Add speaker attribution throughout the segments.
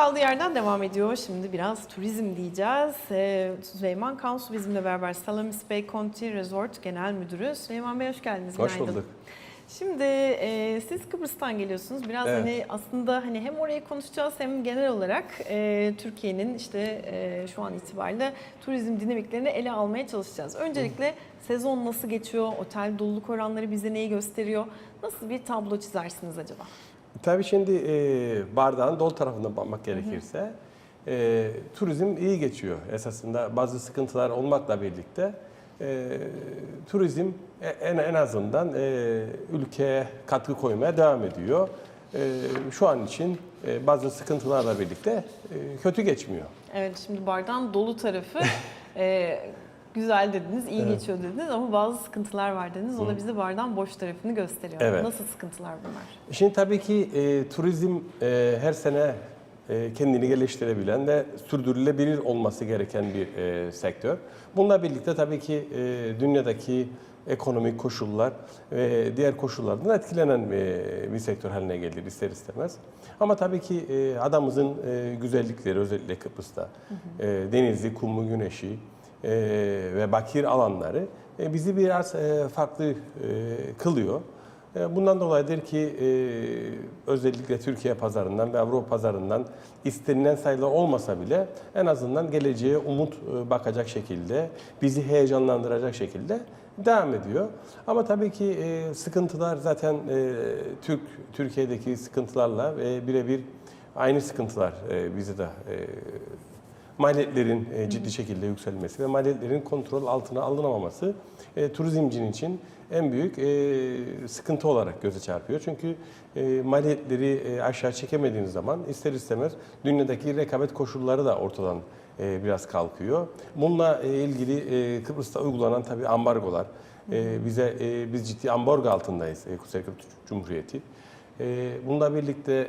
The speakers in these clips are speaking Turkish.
Speaker 1: kaldığı yerden devam ediyor. Şimdi biraz turizm diyeceğiz. Ee, Süleyman Kansu bizimle beraber Salamis Bay Conti Resort Genel Müdürü. Süleyman Bey hoş geldiniz.
Speaker 2: Hoş
Speaker 1: günaydın.
Speaker 2: bulduk.
Speaker 1: Şimdi e, siz Kıbrıs'tan geliyorsunuz. Biraz
Speaker 2: Evet.
Speaker 1: hani aslında hani hem orayı konuşacağız hem genel olarak e, Türkiye'nin işte e, şu an itibariyle turizm dinamiklerini ele almaya çalışacağız. Öncelikle sezon nasıl geçiyor? Otel doluluk oranları bize neyi gösteriyor? Nasıl bir tablo çizersiniz acaba?
Speaker 2: Tabii şimdi e, bardağın dolu tarafından bakmak gerekirse e, turizm iyi geçiyor. Esasında bazı sıkıntılar olmakla birlikte e, turizm e- en, en azından e, ülkeye katkı koymaya devam ediyor. E, şu an için e, bazı sıkıntılarla birlikte e, kötü geçmiyor.
Speaker 1: Evet şimdi bardağın dolu tarafı e, güzel dediniz, iyi geçiyor dediniz ama bazı sıkıntılar var dediniz. O da bize bardağın boş tarafını gösteriyor.
Speaker 2: Evet.
Speaker 1: Nasıl sıkıntılar bunlar?
Speaker 2: Şimdi tabii ki e, turizm e, her sene e, kendini geliştirebilen ve sürdürülebilir olması gereken bir e, sektör. Bununla birlikte tabii ki e, dünyadaki ekonomik koşullar ve diğer koşullardan etkilenen e, bir sektör haline gelir ister istemez. Ama tabii ki e, adamızın e, güzellikleri özellikle Kıbrıs'ta e, denizi, kumu, güneşi e, ve bakir alanları e, bizi biraz e, farklı e, kılıyor. E, Bundan dolayıdır ki e, özellikle Türkiye pazarından ve Avrupa pazarından istenilen sayılar olmasa bile en azından geleceğe umut e, bakacak şekilde, bizi heyecanlandıracak şekilde devam ediyor. Ama tabii ki e, sıkıntılar zaten e, Türk Türkiye'deki sıkıntılarla e, birebir aynı sıkıntılar e, bizi de e, maliyetlerin e, ciddi şekilde yükselmesi ve maliyetlerin kontrol altına alınamaması e, turizmcinin için en büyük e, sıkıntı olarak göze çarpıyor. Çünkü maliyetleri aşağı çekemediğiniz zaman ister istemez dünyadaki rekabet koşulları da ortadan biraz kalkıyor. Bununla ilgili Kıbrıs'ta uygulanan tabii ambargolar, bize biz ciddi ambargo altındayız Kuzey Kıbrıs Cumhuriyeti. Bununla birlikte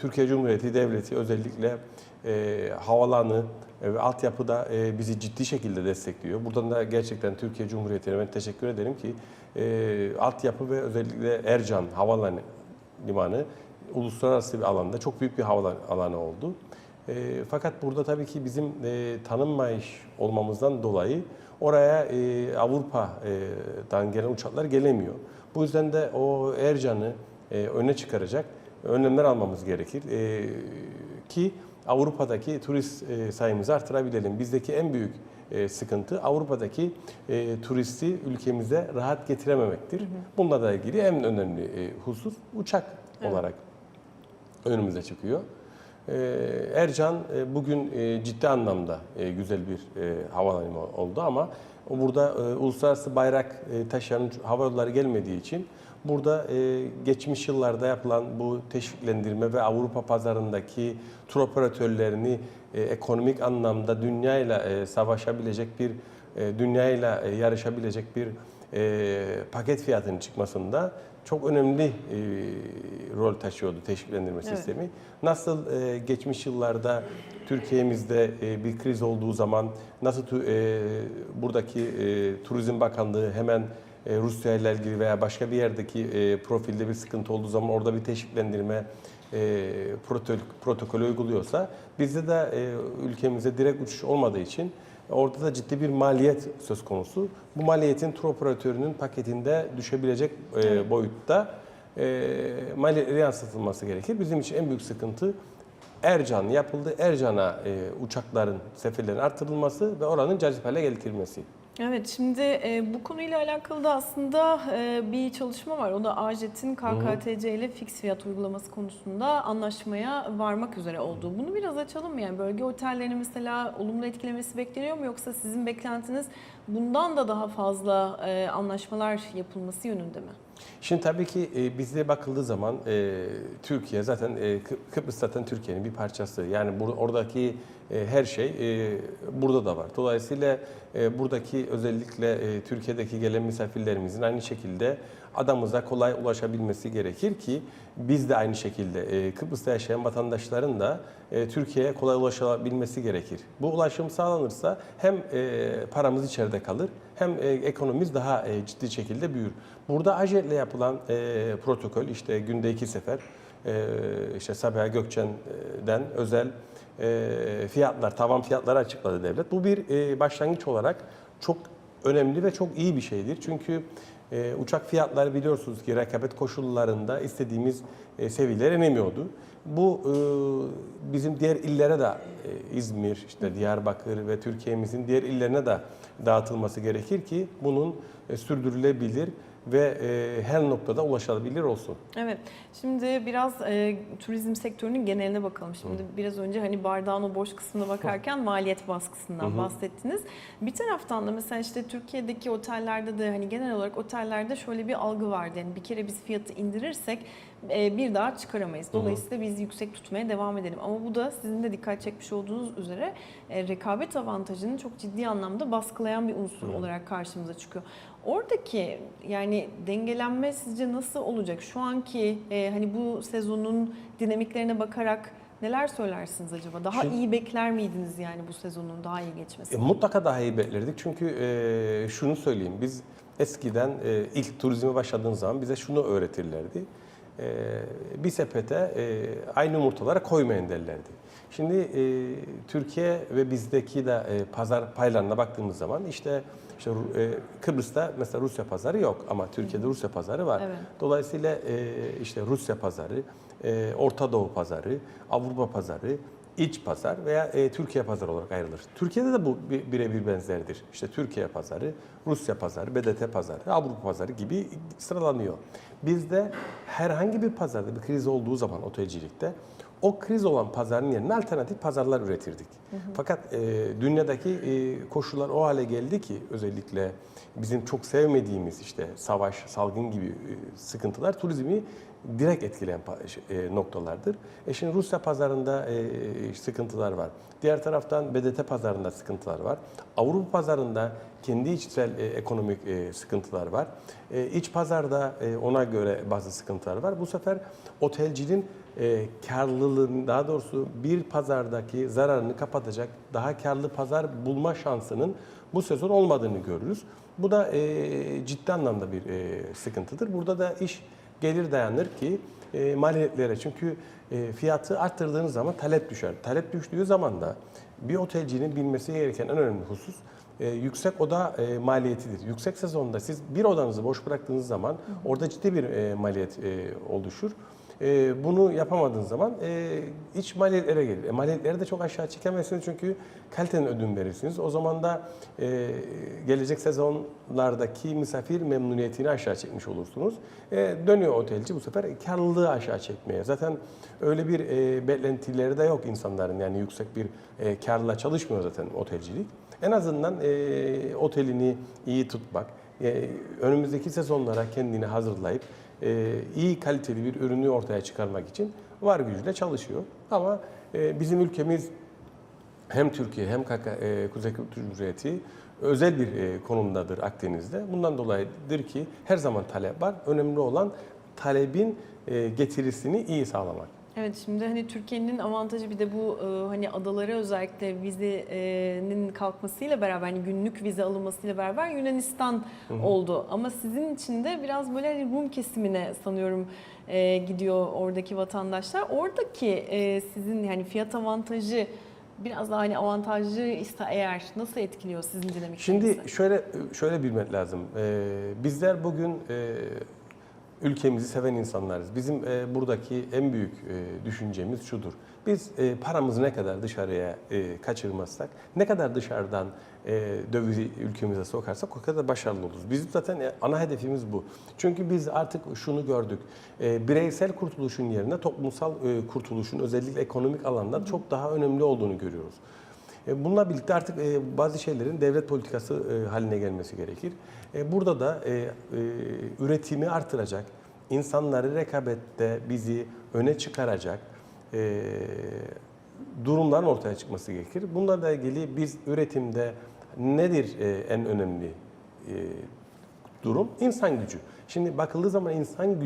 Speaker 2: Türkiye Cumhuriyeti Devleti özellikle e, havalanı e, ve altyapıda e, bizi ciddi şekilde destekliyor. Buradan da gerçekten Türkiye Cumhuriyeti'ne ben teşekkür ederim ki e, altyapı ve özellikle Ercan Havalanı Limanı uluslararası bir alanda çok büyük bir havalan alanı oldu. E, fakat burada tabii ki bizim e, tanınmayış olmamızdan dolayı oraya e, Avrupa'dan gelen uçaklar gelemiyor. Bu yüzden de o Ercan'ı e, öne çıkaracak önlemler almamız gerekir. E, ki Avrupa'daki turist e, sayımızı artırabilelim. Bizdeki en büyük e, sıkıntı Avrupa'daki e, turisti ülkemize rahat getirememektir. Bununla da ilgili en önemli husus uçak
Speaker 1: Evet.
Speaker 2: olarak önümüze çıkıyor. E, Ercan e, bugün e, ciddi anlamda e, güzel bir havalanı oldu ama burada uluslararası bayrak taşıyan hava yolları gelmediği için burada geçmiş yıllarda yapılan bu teşviklendirme ve Avrupa pazarındaki tur operatörlerini ekonomik anlamda dünyayla savaşabilecek bir dünyayla yarışabilecek bir e, paket fiyatının çıkmasında çok önemli e, rol taşıyordu teşviklendirme
Speaker 1: Evet.
Speaker 2: sistemi. Nasıl e, geçmiş yıllarda Türkiye'mizde e, bir kriz olduğu zaman nasıl tu- e, buradaki e, Turizm Bakanlığı hemen e, Rusya ile ilgili veya başka bir yerdeki e, profilde bir sıkıntı olduğu zaman orada bir teşviklendirme e, protokol, protokolü uyguluyorsa bizde de e, ülkemize direkt uçuş olmadığı için orada da ciddi bir maliyet söz konusu. Bu maliyetin tur operatörünün paketinde düşebilecek e, boyutta e, maliyetleri yansıtılması gerekir. Bizim için en büyük sıkıntı Ercan yapıldı. Ercan'a e, uçakların seferlerin artırılması ve oranın cazip hale getirilmesi.
Speaker 1: Evet şimdi e, bu konuyla alakalı da aslında e, bir çalışma var. O da AJET'in KKTC ile fix fiyat uygulaması konusunda anlaşmaya varmak üzere olduğu. Bunu biraz açalım mı? Yani bölge otellerini mesela olumlu etkilemesi bekleniyor mu? Yoksa sizin beklentiniz bundan da daha fazla e, anlaşmalar yapılması yönünde mi?
Speaker 2: Şimdi tabii ki e, bizde bakıldığı zaman e, Türkiye zaten e, Kı- Kıbrıs zaten Türkiye'nin bir parçası. Yani oradaki her şey burada da var. Dolayısıyla buradaki özellikle Türkiye'deki gelen misafirlerimizin aynı şekilde adamıza kolay ulaşabilmesi gerekir ki biz de aynı şekilde e, Kıbrıs'ta yaşayan vatandaşların da e, Türkiye'ye kolay ulaşabilmesi gerekir. Bu ulaşım sağlanırsa hem e, paramız içeride kalır hem ekonomimiz daha ciddi şekilde büyür. Burada AJET'le yapılan protokol işte günde iki sefer işte Sabiha Gökçen'den özel fiyatlar, tavan fiyatları açıkladı devlet. Bu bir başlangıç olarak çok önemli ve çok iyi bir şeydir. Çünkü e, uçak fiyatları biliyorsunuz ki rekabet koşullarında istediğimiz e, seviyelere inemiyordu. Bu e, bizim diğer illere de e, İzmir, işte Diyarbakır ve Türkiye'mizin diğer illerine de dağıtılması gerekir ki bunun e, sürdürülebilir ve e, her noktada ulaşılabilir olsun.
Speaker 1: Evet. Şimdi biraz e, turizm sektörünün geneline bakalım. Şimdi biraz önce hani bardağın o boş kısmına bakarken maliyet baskısından bahsettiniz. Bir taraftan da mesela işte Türkiye'deki otellerde de hani genel olarak otellerde şöyle bir algı vardı. Yani bir kere biz fiyatı indirirsek e, bir daha çıkaramayız. Dolayısıyla biz yüksek tutmaya devam edelim. Ama bu da sizin de dikkat çekmiş olduğunuz üzere e, rekabet avantajını çok ciddi anlamda baskılayan bir unsur olarak karşımıza çıkıyor. Oradaki yani dengelenme sizce nasıl olacak? Şu anki e, hani bu sezonun dinamiklerine bakarak neler söylersiniz acaba? Daha
Speaker 2: Şimdi-
Speaker 1: iyi bekler miydiniz yani bu sezonun daha iyi
Speaker 2: E,
Speaker 1: geçmesini?
Speaker 2: mutlaka daha iyi beklerdik çünkü e, şunu söyleyeyim biz eskiden e, ilk turizme başladığımız zaman bize şunu öğretirlerdi. E, bir sepete e, aynı yumurtalara koymayın derlerdi. Şimdi e, Türkiye ve bizdeki de e, pazar paylarına baktığımız zaman işte işte e, Kıbrıs'ta mesela Rusya pazarı yok ama Türkiye'de Rusya pazarı var.
Speaker 1: Evet.
Speaker 2: Dolayısıyla e, işte Rusya pazarı, e, Orta Doğu pazarı, Avrupa pazarı, iç pazar veya e, Türkiye pazarı olarak ayrılır. Türkiye'de de bu bi- birebir benzerdir. İşte Türkiye pazarı, Rusya pazarı, BDT pazarı, Avrupa pazarı gibi sıralanıyor. Bizde herhangi bir pazarda bir kriz olduğu zaman otelcilikte o kriz olan pazarın yerine alternatif pazarlar üretirdik. Fakat e, dünyadaki e, koşullar o hale geldi ki özellikle bizim çok sevmediğimiz işte savaş, salgın gibi e, sıkıntılar turizmi direkt etkileyen şey, e, noktalardır. E şimdi Rusya pazarında e, sıkıntılar var. Diğer taraftan BDT pazarında sıkıntılar var. Avrupa pazarında kendi içsel e, ekonomik e, sıkıntılar var. E, iç pazarda e, ona göre bazı sıkıntılar var. Bu sefer otelcinin e, karlılığını daha doğrusu bir pazardaki zararını kapatacak daha karlı pazar bulma şansının bu sezon olmadığını görürüz. Bu da e, ciddi anlamda bir e, sıkıntıdır. Burada da iş gelir dayanır ki e, maliyetlere çünkü e, fiyatı arttırdığınız zaman talep düşer. Talep düştüğü zaman da bir otelcinin bilmesi gereken en önemli husus e, yüksek oda e, maliyetidir. Yüksek sezonda siz bir odanızı boş bıraktığınız zaman orada ciddi bir e, maliyet e, oluşur. E, bunu yapamadığınız zaman e, iç maliyetlere gelir. E, maliyetleri de çok aşağı çekemezsiniz çünkü kaliteden ödün verirsiniz. O zaman da e, gelecek sezonlardaki misafir memnuniyetini aşağı çekmiş olursunuz. E, dönüyor otelci bu sefer karlılığı aşağı çekmeye. Zaten öyle bir e, beklentileri de yok insanların. Yani yüksek bir e, karla çalışmıyor zaten otelcilik. En azından e, otelini iyi tutmak, e, önümüzdeki sezonlara kendini hazırlayıp iyi kaliteli bir ürünü ortaya çıkarmak için var gücüyle çalışıyor. Ama e, bizim ülkemiz hem Türkiye hem e, Kuzey Kıbrıs Cumhuriyeti özel bir e, konumdadır Akdeniz'de. Bundan dolayıdır ki her zaman talep var. Önemli olan talebin e, getirisini iyi sağlamak.
Speaker 1: Evet şimdi hani Türkiye'nin avantajı bir de bu e, hani adalara özellikle vizenin kalkmasıyla beraber hani günlük vize alınmasıyla beraber Yunanistan oldu. Ama sizin için de biraz böyle hani Rum kesimine sanıyorum e, gidiyor oradaki vatandaşlar. Oradaki e, sizin yani fiyat avantajı biraz daha hani avantajlıysa eğer nasıl etkiliyor sizin dinamiklerinizi?
Speaker 2: Şimdi şöyle şöyle bilmek lazım. Ee, bizler bugün e, ülkemizi seven insanlarız. Bizim e, buradaki en büyük e, düşüncemiz şudur. Biz e, paramızı ne kadar dışarıya e, kaçırmazsak, ne kadar dışarıdan e, dövizi ülkemize sokarsak o kadar başarılı oluruz. Bizim zaten e, ana hedefimiz bu. Çünkü biz artık şunu gördük. E, bireysel kurtuluşun yerine toplumsal e, kurtuluşun özellikle ekonomik alanda çok daha önemli olduğunu görüyoruz. E, Bununla birlikte artık e, bazı şeylerin devlet politikası e, haline gelmesi gerekir. Burada da üretimi artıracak, insanları rekabette bizi öne çıkaracak durumların ortaya çıkması gerekir. Bunlarla ilgili biz üretimde nedir en önemli durum? İnsan gücü. Şimdi bakıldığı zaman insan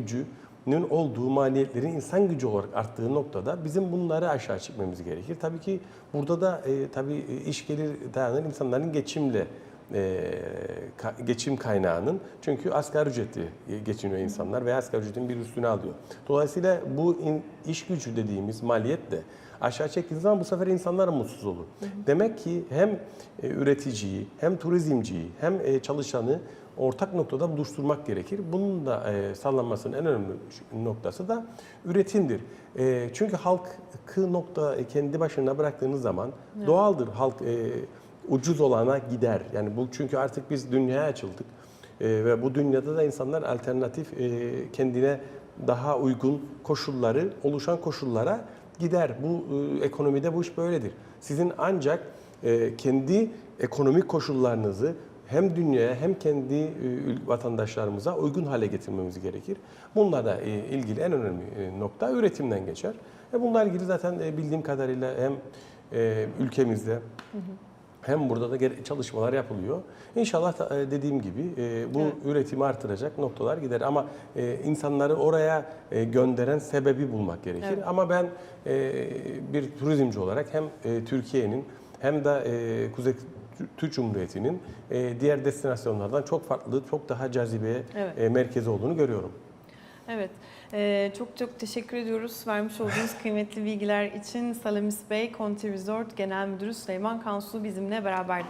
Speaker 2: gücünün olduğu maliyetlerin insan gücü olarak arttığı noktada bizim bunları aşağı çekmemiz gerekir. Tabii ki burada da e, tabii e, iş gelir dayanan insanların geçimle e, ka- geçim kaynağının çünkü asgari ücretli e, geçiniyor insanlar ve asgari ücretin bir üstüne alıyor. Dolayısıyla bu in- iş gücü dediğimiz maliyet de aşağı çektiğiniz zaman bu sefer insanlar mutsuz olur. Demek ki hem e, üreticiyi hem turizmciyi hem e, çalışanı ortak noktada buluşturmak gerekir. Bunun da e, sağlanmasının en önemli noktası da üretimdir. E, çünkü halkı nokta e, kendi başına bıraktığınız zaman doğaldır halk e, ucuz olana gider. Yani bu çünkü artık biz dünyaya açıldık. E, ve bu dünyada da insanlar alternatif e, kendine daha uygun koşulları, oluşan koşullara gider. Bu e, ekonomide bu iş böyledir. Sizin ancak e, kendi ekonomik koşullarınızı hem dünyaya hem kendi e, vatandaşlarımıza uygun hale getirmemiz gerekir. Bunlarla e, ilgili en önemli e, nokta üretimden geçer. Bununla ilgili zaten bildiğim kadarıyla hem ülkemizde hem burada da çalışmalar yapılıyor. İnşallah dediğim gibi bu
Speaker 1: Evet.
Speaker 2: üretimi artıracak noktalar gider. Ama insanları oraya gönderen sebebi bulmak gerekir.
Speaker 1: Evet.
Speaker 2: Ama ben bir turizmci olarak hem Türkiye'nin hem de Kuzey Türk Cumhuriyeti'nin e, diğer destinasyonlardan çok farklı, çok daha cazibe
Speaker 1: Evet.
Speaker 2: e, merkezi olduğunu görüyorum.
Speaker 1: Evet. Ee, çok çok teşekkür ediyoruz vermiş olduğunuz kıymetli bilgiler için. Salamis Bey, Conti Resort Genel Müdürü Süleyman Kansu bizimle beraberdi.